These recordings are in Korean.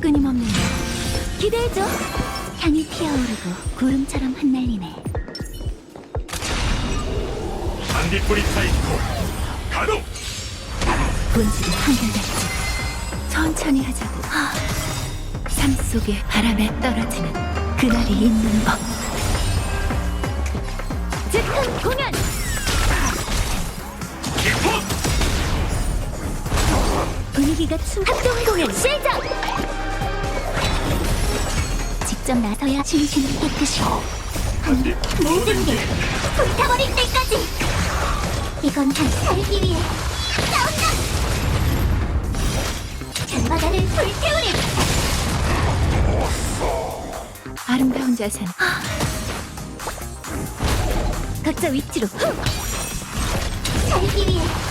끊임없는 기대해줘. 향이 피어오르고 구름처럼 흩날리네. 반딧불이 타이코 가동 본질이 한결같지. 천천히 하자고. 하. 삶 속에 바람에 떨어지는 그날이 있는 법. 즉흥 공연! 기포 분위기가 충 합동 공연 시작! 직접 나서야 진심을 깨끗이 반딧 모든 게 불타버릴 때까지. 이건 단 살기 위해. 싸운다! 잔바다를 불태우리! 아름다운 자세 각자 위치로 살기 위해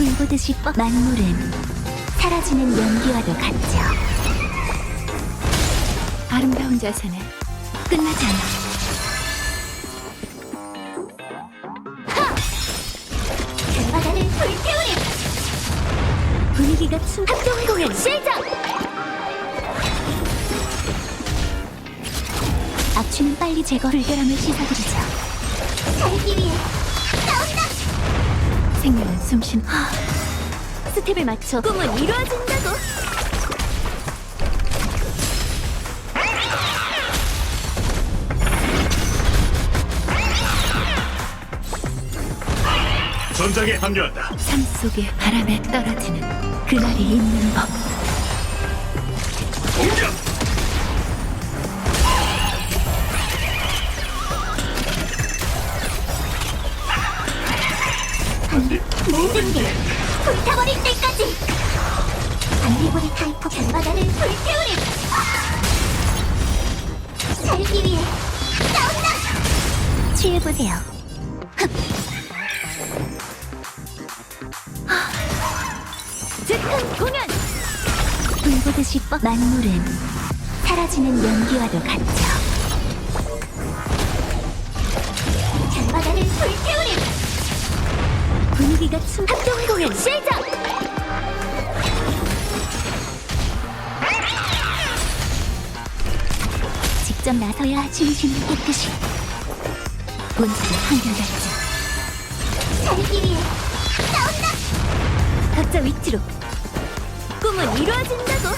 불 보듯이 뻗 만물은 사라지는 연기와도 같죠. 아름다운 자세는 끝나지 않아. 하! 잔바다를 불태우리! 분위기가 충 합동 공연 시작! 악취는 빨리 제거 불결함을 씻어드리죠. 살기 위해! 생명은 숨쉰 하. 스텝을 맞춰 꿈은 이루어진다고. 전장에 합류한다 삶 속에 바람에 떨어지는 그날이 있는 법. 공격 모든 게 불타버릴 때까지. 반디보리 타이포 잔바다를 불태우리. 살기 위해 싸운다. 취해보세요. 즉흥 공연! 불보듯이 뻗 만물은 사라지는 연기와도 같죠. 합동 공연 시작! 직접 나서야 진심을 깨끗이 본질이 한결같지 살기 위해 싸운다! 각자 위치로 꿈은 이루어진다고